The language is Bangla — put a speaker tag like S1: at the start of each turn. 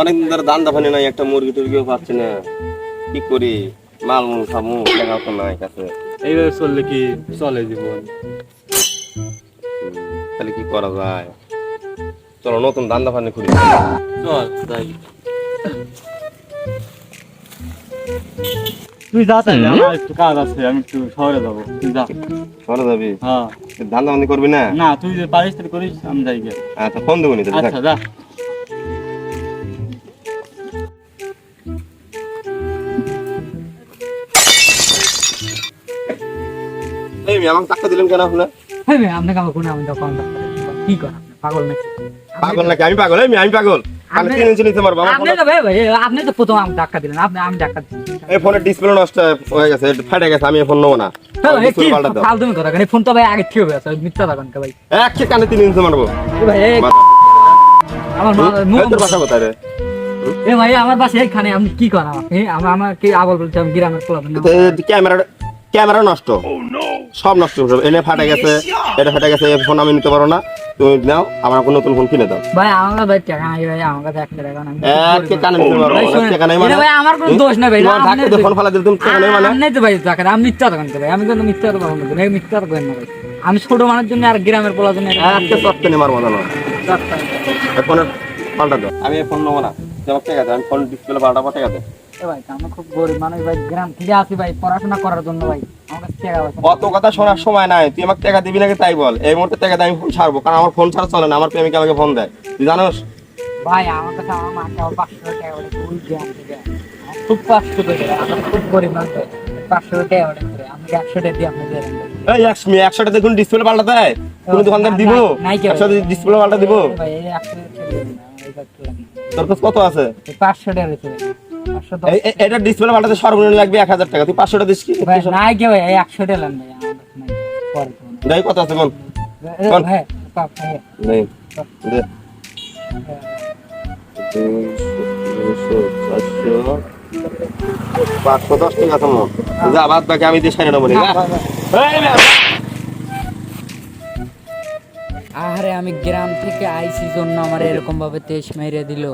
S1: অনেকদিন ধরে দান্দা ফানি নাই একটা মুরগি টুরগিও পাচ্ছি না। কি করি? মাল মুল খামু টাকা তো নাই কাছে।
S2: এইভাবে চললে কি চলে জীবন?
S1: তাহলে কি করা যায়? চলো নতুন দান্দা ফানি খুলি
S2: চল যাই। তুই যা তাই আমার একটু কাজ আছে আমি একটু শহরে যাব। তুই যা।
S1: চলো যাবি?
S2: হ্যাঁ।
S1: ফানি করবি না?
S2: না তুই যে পারিস তাহলে করিস আমি যাই গিয়ে।
S1: আচ্ছা ফোন দেবো নি
S2: আচ্ছা যা।
S1: আমাকে টাকা দিলেন কেন আপনার?
S3: হ্যাঁ ভাই আপনাকে আমার কোনো আমি দোকান কি করেন পাগল নাকি?
S1: পাগল নাকি? আমি পাগল আমি পাগল।
S3: আপনি- তো প্রথম আমি ধাক্কা দিলেন আপনি আমি ধাক্কা
S1: এই ফোনের ডিসপ্লে নষ্ট হয়ে গেছে এটা গেছে আমি ফোন নেব না।
S3: কি
S1: ডিসপ্লে
S3: ফালতুমি কথা কেন ফোন তো ভাই আগে ঠিক হয়ে আছে মিথ্যা থাকেন ভাই।
S1: এক কানে তিন ইঞ্চি মারবো
S3: ভাই আমার মা-
S1: হুম?
S3: মুখ-
S1: এই তোর বাসা কোথায় রে?
S3: এ ভাই আমার বাসা এইখানে আপনি কি করেন? আমাকে আমার কি আবল আমি গ্রামের পোলা
S1: ক্যামেরা ক্যামেরা নষ্ট। সব নষ্ট হয়ে যাবে। এনে ফাটে গেছে এটা ফাটে গেছে এই ফোন আমি নিতে পারো না। তুমি নাও আমার কোনো নতুন ফোন কিনে দাও।
S3: ভাই আমার ভাই টাকা নাই ভাই আমার কাছে একটা টাকা নাই
S1: এক কানে নিতে পারো এক টাকা নেই মানে
S3: ভাই আমার কোনো দোষ নাই ভাই,
S1: ধাক্কা দিয়ে ফোন ফালা দিলে তুমি টাকা নেই মানে
S3: আপনি তো ভাই টাকা আমি মিথ্যা দোকান ভাই আমি কিন্তু মিথ্যা দোকান করব না মিথ্যা দোকান না ভাই আমি ছোট মানুষের জন্য আর গ্রামের পোলার জন্য
S1: একটা চটকে নিয়ে মারবো না। ফোনের পাল্টা দাও। আমি এই ফোন নেব না। তোমার টাকা দাও আমি ফোন ডিসপ্লে পাল্টাবো টাকা দাও
S3: এ ভাই আমি খুব গরিব মানুষ ভাই গ্রাম থেকে আসি ভাই পড়াশোনা করার জন্য ভাই আমার কাছে টাকা পয়সা নেই।
S1: অত কথা শোনার সময় নাই তুই আমাকে টাকা দিবি নাকি তাই বল। এই মুহূর্তে টাকা আমি ফোন ছাড়বো কারণ আমার ফোন ছাড়া চলে না আমার প্রেমিকা আমাকে ফোন দেয়। তুই জানোস?
S3: ভাই আমার কাছে আমার মাকে আমার পাঁচশো টাকা করে ওই গ্রাম থেকে খুব পাঁচশো টাকা খুব গরিব মানুষ পাঁচশো টাকা করে করে আমি একশো টাকা দিয়ে আপনি দিয়ে দেন ভাই।
S1: এই একশো একশোটা দেখুন ডিসপ্লে পাল্টা দেয়? কোন দোকানদার দিব? একশো ডিসপ্লে পাল্টা দিব। তোর কাছে কত আছে?
S3: পাঁচশো টাকা
S1: এটা ডিসপ্লে পাল্টাতে সর্বনিম্ন লাগবে এক হাজার টাকা। তুই পাঁচশোটা দিস কি?
S3: ভাই একশো টাকা।
S1: যাই কত আছে কোন পাঁচশো দশ টাকা আছে যা বাদ বাকি আমি দিয়ে নেব।
S3: আরে আমি গ্রাম থেকে আইসি জন্য আমার এরকম ভাবে তেজ মেরে দিল।